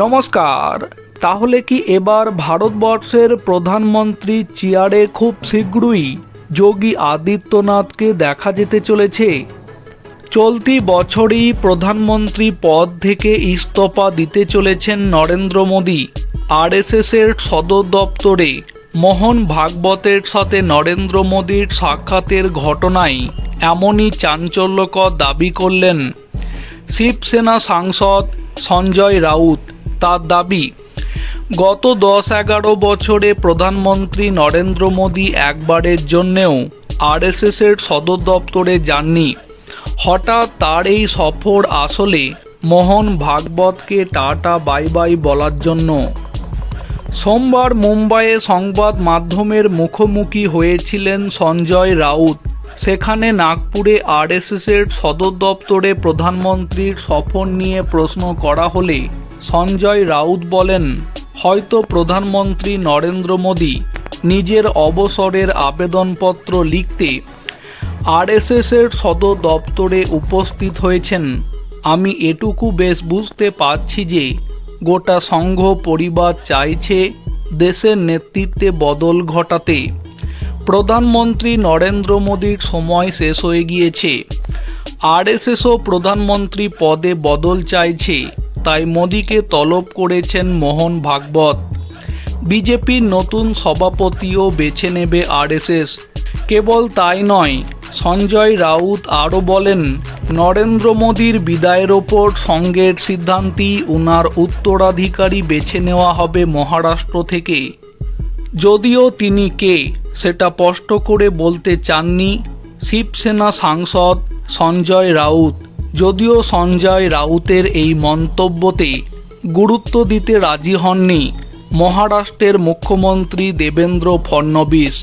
নমস্কার। তাহলে কি এবার ভারতবর্ষের প্রধানমন্ত্রী চেয়ারে খুব শীঘ্রই যোগী আদিত্যনাথকে দেখা যেতে চলেছে? চলতি বছরই প্রধানমন্ত্রী পদ থেকে ইস্তফা দিতে চলেছেন নরেন্দ্র মোদী। আরএসএসের সদর দপ্তরে মোহন ভাগবতের সাথে নরেন্দ্র মোদীর সাক্ষাতের ঘটনায় এমনই চাঞ্চল্যকর দাবি করলেন শিবসেনা সাংসদ সঞ্জয় রাউত। তার দাবি, গত দশ এগারো বছরে প্রধানমন্ত্রী নরেন্দ্র মোদী একবারের জন্যেও আরএসএসের সদর দপ্তরে যাননি। হঠাৎ তার এই সফর আসলে মোহন ভাগবতকে টাটা বাই বাই বলার জন্য। সোমবার মুম্বাইয়ে সংবাদ মাধ্যমের মুখোমুখি হয়েছিলেন সঞ্জয় রাউত। সেখানে নাগপুরে আরএসএসের সদর দপ্তরে প্রধানমন্ত্রীর সফর নিয়ে প্রশ্ন করা হলে সঞ্জয় রাউত বলেন, হয়তো প্রধানমন্ত্রী নরেন্দ্র মোদী নিজের অবসরের আবেদনপত্র লিখতে আরএসএসের সদর দপ্তরে উপস্থিত হয়েছেন। আমি এটুকু বেশ বুঝতে পারছি যে গোটা সংঘ পরিবার চাইছে দেশের নেতৃত্বে বদল ঘটাতে। প্রধানমন্ত্রী নরেন্দ্র মোদীর সময় শেষ হয়ে গিয়েছে। আরএসএসও প্রধানমন্ত্রী পদে বদল চাইছে। তাই মোদীকে তলব করেছেন মোহন ভাগবত। বিজেপির নতুন সভাপতিও বেছে নেবে আরএসএস। কেবল তাই নয়, সঞ্জয় রাউত আরও বলেন, নরেন্দ্র মোদীর বিদায়ের ওপর সঙ্গের সিদ্ধান্তই উনার উত্তরাধিকারী বেছে নেওয়া হবে মহারাষ্ট্র থেকে। যদিও তিনি কে, সেটা স্পষ্ট করে বলতে চাননি শিবসেনা সাংসদ সঞ্জয় রাউত। যদিও সঞ্জয় রাউতের এই মন্তব্যতে গুরুত্ব দিতে রাজি হননি মহারাষ্ট্রের মুখ্যমন্ত্রী দেবেন্দ্র ফডনবিস